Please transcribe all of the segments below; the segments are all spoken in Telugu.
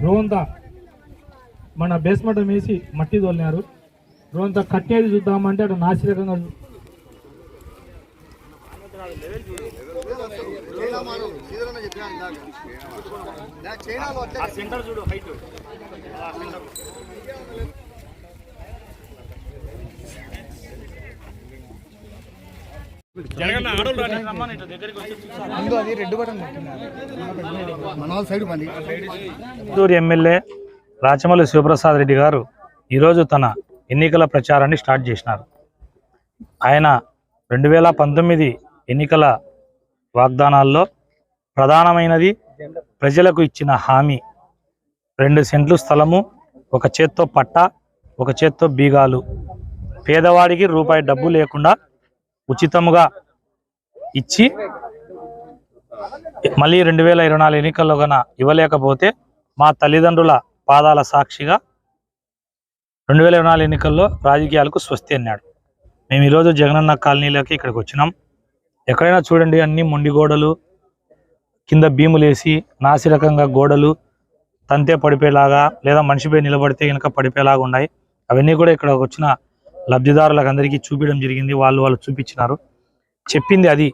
రోంతా మన బేస్మెంట్ వేసి మట్టి తోలినారు. రోంతా కట్టేది చూద్దామంటే అటు నాసిరకంగా చూ- చిత్తూరు ఎమ్మెల్యే రాచమల్లి శివప్రసాద్ రెడ్డి గారు ఈరోజు తన ఎన్నికల ప్రచారాన్ని స్టార్ట్ చేసినారు. ఆయన రెండు వేల పంతొమ్మిది ఎన్నికల వాగ్దానాల్లో ప్రధానమైనది ప్రజలకు ఇచ్చిన హామీ. రెండు సెంట్లు స్థలము ఒక చేత్తో పట్ట ఒక చేత్తో బీగాలు. పేదవాడికి రూపాయి డబ్బు లేకుండా ఉచితముగా ఇచ్చి మళ్ళీ రెండు వేల ఇరవై నాలుగు ఎన్నికల్లో గన ఇవ్వలేకపోతే మా తల్లిదండ్రుల పాదాల సాక్షిగా రెండు వేల ఇరవై నాలుగు ఎన్నికల్లో రాజకీయాలకు స్వస్తి అన్నాడు. మేము ఈరోజు జగనన్న కాలనీలోకి ఇక్కడికి వచ్చినాం. ఎక్కడైనా చూడండి అన్ని మొండి గోడలు కింద భీములేసి నాసిరకంగా గోడలు తంతే పడిపోయేలాగా లేదా మనిషిపై నిలబడితే కనుక పడిపోయేలాగా ఉన్నాయి. అవన్నీ కూడా ఇక్కడ వచ్చిన లబ్ధిదారులకు అందరికీ చూపించడం జరిగింది. వాళ్ళు వాళ్ళు చూపించినారు. చెప్పింది అది.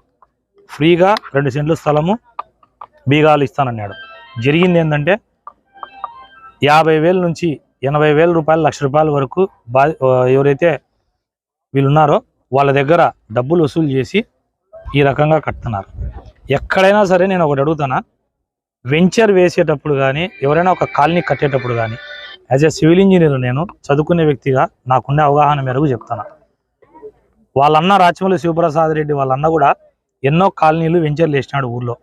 ఫ్రీగా రెండు సెంట్ల స్థలము బీగాలు ఇస్తానన్నాడు. జరిగింది ఏంటంటే యాభై వేల నుంచి ఎనభై వేల రూపాయలు లక్ష రూపాయల వరకు బా ఎవరైతే వీళ్ళున్నారో వాళ్ళ దగ్గర డబ్బులు వసూలు చేసి ఈ రకంగా కడుతున్నారు. ఎక్కడైనా సరే నేను ఒకటి అడుగుతానా? వెంచర్ వేసేటప్పుడు కానీ ఎవరైనా ఒక కాలనీ కట్టేటప్పుడు కానీ యాజ్ ఎ సివిల్ ఇంజనీర్ నేను చదువుకునే వ్యక్తిగా నాకుండే అవగాహన మేరకు చెప్తాను వాళ్ళన్న రాచమల్లి శివప్రసాద్ రెడ్డి వాళ్ళన్న కూడా ఎన్నో కాలనీలు వెంచర్లు వేసినాడు ఊర్లో.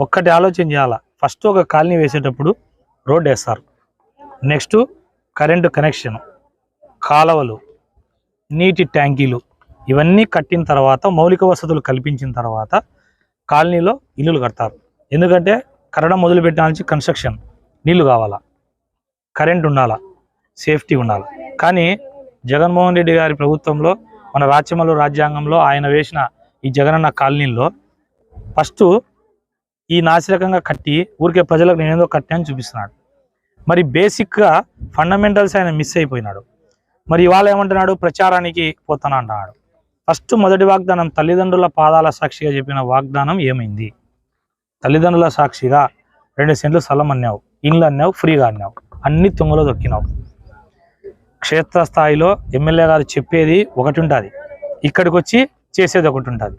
ఒక్కటి ఆలోచన చేయాలా? ఫస్ట్ ఒక కాలనీ వేసేటప్పుడు రోడ్ వేస్తారు. నెక్స్ట్ కరెంటు కనెక్షన్ కాలువలు నీటి ట్యాంకీలు ఇవన్నీ కట్టిన తర్వాత మౌలిక వసతులు కల్పించిన తర్వాత కాలనీలో ఇల్లులు కడతారు. ఎందుకంటే కట్టడం మొదలు నుంచి కన్స్ట్రక్షన్ నీళ్ళు కావాలా? కరెంట్ ఉండాలా? సేఫ్టీ ఉండాలి? కానీ జగన్మోహన్ రెడ్డి గారి ప్రభుత్వంలో మన రాజ్యమలు రాజ్యాంగంలో ఆయన వేసిన ఈ జగనన్న కాలనీల్లో ఫస్ట్ ఈ నాసిరకంగా కట్టి ఊరికే ప్రజలకు నేనేదో కట్టాను చూపిస్తున్నాడు. మరి బేసిక్గా ఫండమెంటల్స్ ఆయన మిస్ అయిపోయినాడు. మరి ఇవాళ ఏమంటున్నాడు? ప్రచారానికి పోతాను అంటున్నాడు. ఫస్ట్ మొదటి వాగ్దానం తల్లిదండ్రుల పాదాల సాక్షిగా చెప్పిన వాగ్దానం ఏమైంది? తల్లిదండ్రుల సాక్షిగా రెండు సెంట్లు స్థలం అన్నావు ఇండ్లు అన్నావు ఫ్రీగా అన్నావు. అన్ని తుంగలో దొక్కినావు. క్షేత్రస్థాయిలో ఎమ్మెల్యే గారు చెప్పేది ఒకటి ఉంటుంది ఇక్కడికి వచ్చి చేసేది ఒకటి ఉంటుంది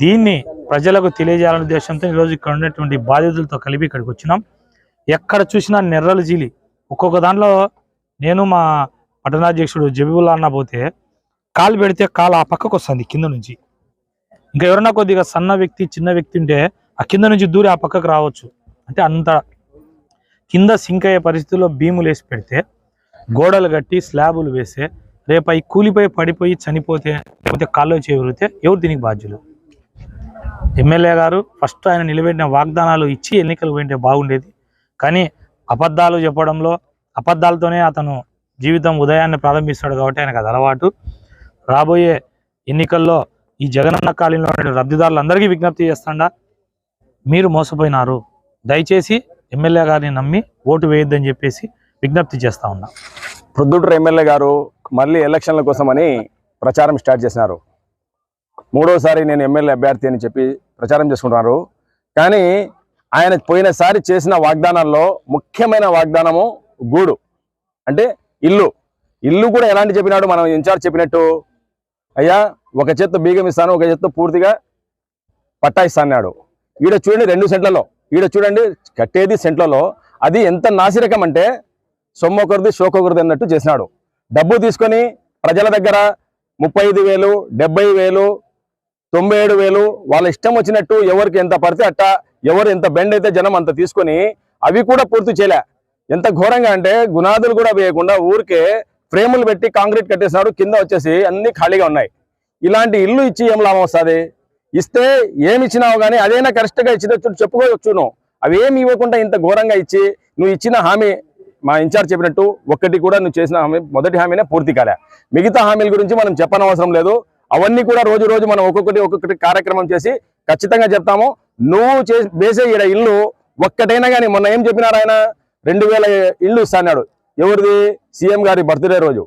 దీన్ని ప్రజలకు తెలియజేయాలనే ఉద్దేశంతో ఈరోజు ఇక్కడ ఉన్నటువంటి బాధితులతో కలిపి ఇక్కడికి వచ్చినాం ఎక్కడ చూసినా నెర్రలు జీలి. ఒక్కొక్క దాంట్లో నేను మా పట్టణాధ్యక్షుడు జబీబుల్లా అన్న పోతే కాలు పెడితే కాలు ఆ పక్కకు వస్తుంది కింద నుంచి. ఇంకా ఎవరన్నా కొద్దిగా సన్న వ్యక్తి చిన్న వ్యక్తి ఉంటే ఆ కింద నుంచి దూరి ఆ పక్కకు రావచ్చు. అంటే అంత కింద సింక్ అయ్యే పరిస్థితుల్లో భీములు వేసి పెడితే గోడలు కట్టి స్లాబులు వేస్తే రేపు అవి కూలిపోయి పడిపోయి చనిపోతే లేకపోతే కాల్లో చేరితే ఎవరు దీనికి బాధ్యులు? ఎమ్మెల్యే గారు ఫస్ట్ ఆయన నిలబెట్టిన వాగ్దానాలు ఇచ్చి ఎన్నికలు పోయింటే బాగుండేది. కానీ అబద్ధాలు చెప్పడంలో అబద్ధాలతోనే అతను జీవితం ఉదయాన్నే ప్రారంభిస్తాడు కాబట్టి ఆయనకు అది అలవాటు. రాబోయే ఎన్నికల్లో ఈ జగనన్న కాలంలో ఉండే లబ్ధిదారులందరికీ విజ్ఞప్తి చేస్తాడా మీరు మోసపోయినారు. దయచేసి ఎమ్మెల్యే గారిని నమ్మి ఓటు వేయొద్దని చెప్పేసి విజ్ఞప్తి చేస్తా ఉన్నా. ప్రొద్దుటూరు ఎమ్మెల్యే గారు మళ్ళీ ఎలక్షన్ల కోసమని ప్రచారం స్టార్ట్ చేసినారు. మూడోసారి నేను ఎమ్మెల్యే అభ్యర్థి అని చెప్పి ప్రచారం చేసుకుంటున్నారు. కానీ ఆయన పోయినసారి చేసిన వాగ్దానాల్లో ముఖ్యమైన వాగ్దానము గూడు. అంటే ఇల్లు. ఇల్లు కూడా ఎలాంటి చెప్పినాడు? మనం ఇన్ఛార్జ్ చెప్పినట్టు అయ్యా ఒక చేత్తో బీగం ఇస్తాను ఒక చేత్తో పూర్తిగా పట్టా ఇస్తా అన్నాడు. ఈడ చూడండి రెండు సెంట్లలో. ఈడ చూడండి కట్టేది సెంట్లలో. అది ఎంత నాసిరకం అంటే సొమ్మొకరిది షోకొకరిది అన్నట్టు చేసినాడు. డబ్బు తీసుకొని ప్రజల దగ్గర ముప్పై ఐదు వేలు డెబ్బై వేలు తొంభై ఏడు వేలు వాళ్ళ ఇష్టం వచ్చినట్టు ఎవరికి ఎంత పడితే అట్ట ఎవరు ఎంత బెండ్ అయితే జనం అంత తీసుకొని అవి కూడా పూర్తి చేయలే. ఎంత ఘోరంగా అంటే గునాదులు కూడా వేయకుండా ఊరికే ఫ్రేములు పెట్టి కాంక్రీట్ కట్టేసినాడు కింద వచ్చేసి అన్ని ఖాళీగా ఉన్నాయి. ఇలాంటి ఇల్లు ఇచ్చి ఏం లాభం వస్తుంది? ఇస్తే ఏమి ఇచ్చినావు కానీ అదైనా కరెక్ట్గా ఇచ్చినట్టు చెప్పుకోవచ్చు నువ్వు అవి ఏమి ఇవ్వకుండా ఇంత ఘోరంగా ఇచ్చి నువ్వు ఇచ్చిన హామీ మా ఇన్ఛార్జ్ చెప్పినట్టు ఒక్కటి కూడా నువ్వు చేసిన హామీ మొదటి హామీనే పూర్తి కాలే. మిగతా హామీల గురించి మనం చెప్పనవసరం లేదు. అవన్నీ కూడా రోజు రోజు మనం ఒక్కొక్కటి ఒక్కొక్కటి కార్యక్రమం చేసి ఖచ్చితంగా చెప్తాము. నువ్వు చే వేసే ఈడ ఇల్లు ఒక్కటైనా కానీ మొన్న ఏం చెప్పినారు ఆయన? రెండు వేల ఇళ్ళు ఇస్తాడు ఎవరిది? సీఎం గారి బర్త్డే రోజు.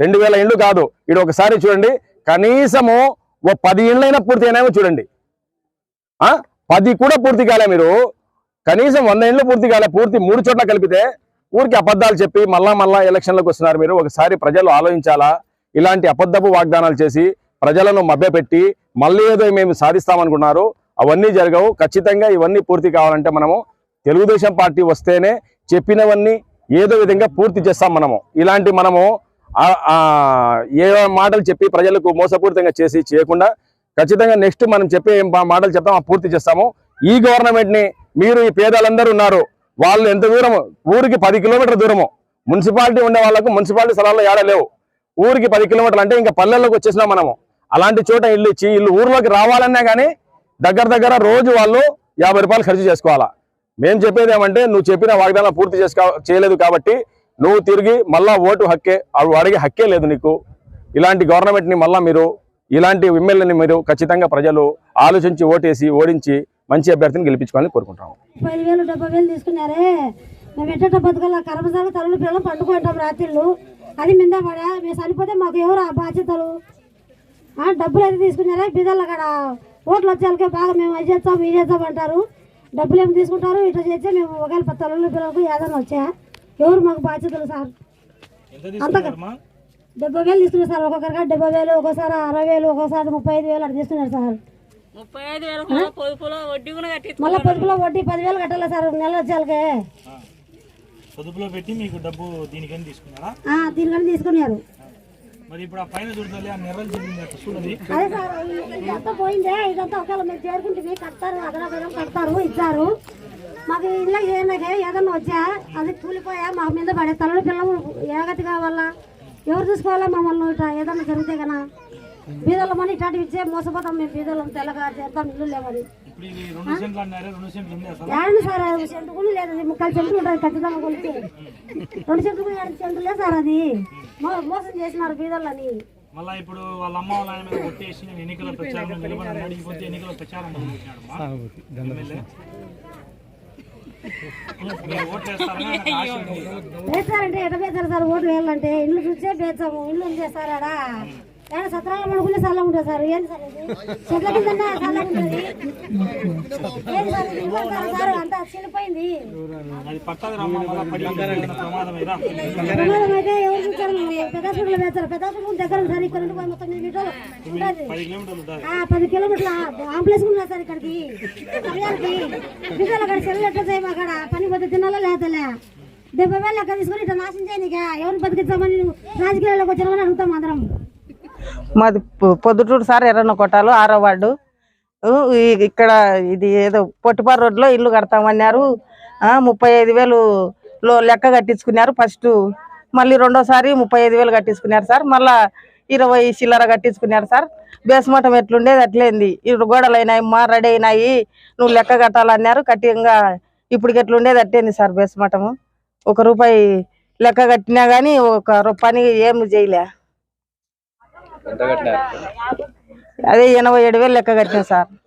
రెండు వేల ఇల్లు కాదు. ఇది ఒకసారి చూడండి. కనీసము ఓ పది ఇండ్లైనా పూర్తి అయినాయో చూడండి. పది కూడా పూర్తి కాలే మీరు. కనీసం వంద ఇండ్లు పూర్తి కాలే. పూర్తి మూడు చోట్ల కలిపితే ఊరికి అబద్ధాలు చెప్పి మళ్ళా మళ్ళా ఎలక్షన్లకు వస్తున్నారు మీరు. ఒకసారి ప్రజలు ఆలోచించాలా? ఇలాంటి అబద్ధపు వాగ్దానాలు చేసి ప్రజలను మభ్యపెట్టి మళ్ళీ ఏదో మేము సాధిస్తామనుకున్నారు. అవన్నీ జరగవు. ఖచ్చితంగా ఇవన్నీ పూర్తి కావాలంటే మనము తెలుగుదేశం పార్టీ వస్తేనే చెప్పినవన్నీ ఏదో విధంగా పూర్తి చేస్తాం మనము. ఇలాంటి మనము ఏ మాటలు చెప్పి ప్రజలకు మోసపూరితంగా చేసి చేయకుండా ఖచ్చితంగా నెక్స్ట్ మనం చెప్పే మాటలు చెప్తాం ఆ పూర్తి చేస్తాము. ఈ గవర్నమెంట్ని మీరు ఈ పేదలందరూ ఉన్నారు. వాళ్ళు ఎంత దూరం ఊరికి పది కిలోమీటర్ దూరము. మున్సిపాలిటీ ఉండే వాళ్ళకు మున్సిపాలిటీ స్థలాల్లో ఏడలేవు ఊరికి పది కిలోమీటర్లు అంటే ఇంకా పల్లెల్లోకి వచ్చేసినాం మనము. అలాంటి చోట ఇల్లు ఇచ్చి ఇల్లు ఊర్లోకి రావాలన్నా కానీ దగ్గర దగ్గర రోజు వాళ్ళు యాభై రూపాయలు ఖర్చు చేసుకోవాలా. మేము చెప్పేది ఏమంటే నువ్వు చెప్పిన వాగ్దానం పూర్తి చేసుకో చేయలేదు కాబట్టి నువ్వు తిరిగి మళ్ళా ఓటు హక్కే అవి అడిగే హక్కే లేదు నీకు. ఇలాంటి గవర్నమెంట్ని మళ్ళా మీరు ఇలాంటి ఎమ్మెల్యేని మీరు ఖచ్చితంగా ప్రజలు ఆలోచించి ఓటేసి ఓడించి మంచి అభ్యర్థిని గెలిపించుకోవాలని కోరుకుంటాము పది వేలు డెబ్బై వేలు తీసుకున్నారే. మేము ఎట్ట బతకాల కర్మసారి తల్లి పిల్లలు పండుకుంటాం రాత్రిళ్ళు. అది మింద పడా మేము చనిపోతే మాకు ఎవరు ఆ బాధ్యతలు? ఆ, డబ్బులు అయితే తీసుకున్నారే బీదలు అక్కడ ఓట్లు వచ్చేళ్ళకే బాగా మేము అది చేస్తాం ఇది చేస్తాం అంటారు. డబ్బులు ఏమి తీసుకుంటారు? ఇట్లా చేస్తే మేము ఒకవేళ పది తల్లి పిల్లలకు ఏదైనా వచ్చా? ఎవరు మాకు బాధ్యతలు సార్? తీసుకున్నారమ్మా? డెబ్బై వేలు తీసుకున్నారు సార్. ఒక్కొక్కరిగా డెబ్బై వేలు ఒక్కోసారి అరవై వేలు ఒక్కోసారి ముప్పై ఐదు వేలు అట్లా తీసుకున్నారు సార్. మళ్ళీ పొదుపులో వడ్డీ పదివేలు కట్టాలి సార్? నెల వచ్చేళ్ళకే పొదుపులో పెట్టి మీకు డబ్బు దీనికని తీసుకున్నారా? ఆ, దీనికని తీసుకున్నారు. మరి ఇప్పుడు ఆ పైన చూడాలి ఆ నెర్రలు చూడండి. అదే సార్ ఇదంతా పోయిందే. ఇదంతా ఒకవేళ మేము చేరుకుంటే కడతారు అదనపదం కడతారు ఇచ్చారు. మాకు ఇళ్ళ ఏదైనా ఏదన్నా వచ్చా అది కూలిపోయా మా మీద పడే తల్లి పిల్లలు ఏగతి కావాలా? ఎవరు చూసుకోవాలా మమ్మల్ని ఇట్లా ఏదన్నా జరిగితే కదా బీదల మనీ ఇట్లాంటివి ఇచ్చే మోసపోతాం మేము బీదలం తెల్లగా చేద్దాం ఇల్లు లేవని ఇప్పుడు ఇది రెండు సెంట్లు అన్నారే రెండు సెంట్లు ఉంది అసలు. ఏడండి సార్ అది సెంటు కూడా లేదు అది. ముక్కలు సెంట్లు ఉంటుంది ఖచ్చితంగా కొలిచి రెండు సెంట్లు కూడా ఏడు సెంటులే సార్ అది. మోసం చేసినారు బీదలని. మళ్ళా ఇప్పుడు వాళ్ళ అమ్మ వాళ్ళ ఆయన మీద కొట్టేసి నేను ఎన్నికల అడిగిపోతే ఎన్నికల ప్రచారం వేస్తారంటే ఎట వేస్తారు సార్? ఓట్లు వేయాలంటే ఇల్లు చూసే వేస్తాము. ఇల్లు ఉంది సార్ ఏడ సత్రాలు పడుకుంటే చల్లగా ఉంటుంది సార్? ఏంది సార్ ఇది? చెట్ల కింద చల్లగా ఉంటుంది? ఏంది సార్ ఇది? సార్ అంతా చనిపోయింది ప్రమాదం అయితే ఎవరు చూస్తారు పెద్దసులు వేస్తారు. పెద్దసులు దగ్గర సార్. ఇక్కడ నుండి మొత్తం పది కిలోమీటర్లు ఆ, పది కిలోమీటర్ల ఆంబులెన్స్ కూడా సార్ ఇక్కడికి. సమయానికి. బిడ్డలు అక్కడ ఎట్లా చేయము అక్కడ? పని పోతే తినాలా లేదలే డెబ్బై వేలు లెక్క తీసుకుని ఇట్లా నాశనం చేయనిక ఎవరిని బతికించామని నువ్వు రాజకీయాల్లోకి వచ్చినామని అడుగుతాం అందరం. మాది పొద్దుటూరు సార్ ఎర్రన్న కొట్టాలు ఆరో వార్డు. ఇక్కడ ఇది ఏదో పొట్టిపారు రోడ్లో ఇల్లు కడతామన్నారు. ఆ, ముప్పై ఐదు వేలు లో లెక్క కట్టించుకున్నారు ఫస్ట్. మళ్ళీ రెండోసారి ముప్పై ఐదు వేలు కట్టించుకున్నారు సార్. మళ్ళా ఇరవై చిల్లర కట్టించుకున్నారు సార్. బేస్మఠం ఎట్లుండేది అట్లేంది. ఇప్పుడు గోడలు అయినాయి మా రెడీ అయినాయి. నువ్వు లెక్క కట్టాలన్నారు. కట్టి ఇప్పుడు ఎట్లుండేది అట్టేంది సార్ బేస్మఠము ఒక రూపాయి లెక్క కట్టినా కానీ ఒక రూపాయి ఏం చేయలే. అదే ఎనభై ఏడు వేలు లెక్క కట్టినా సార్.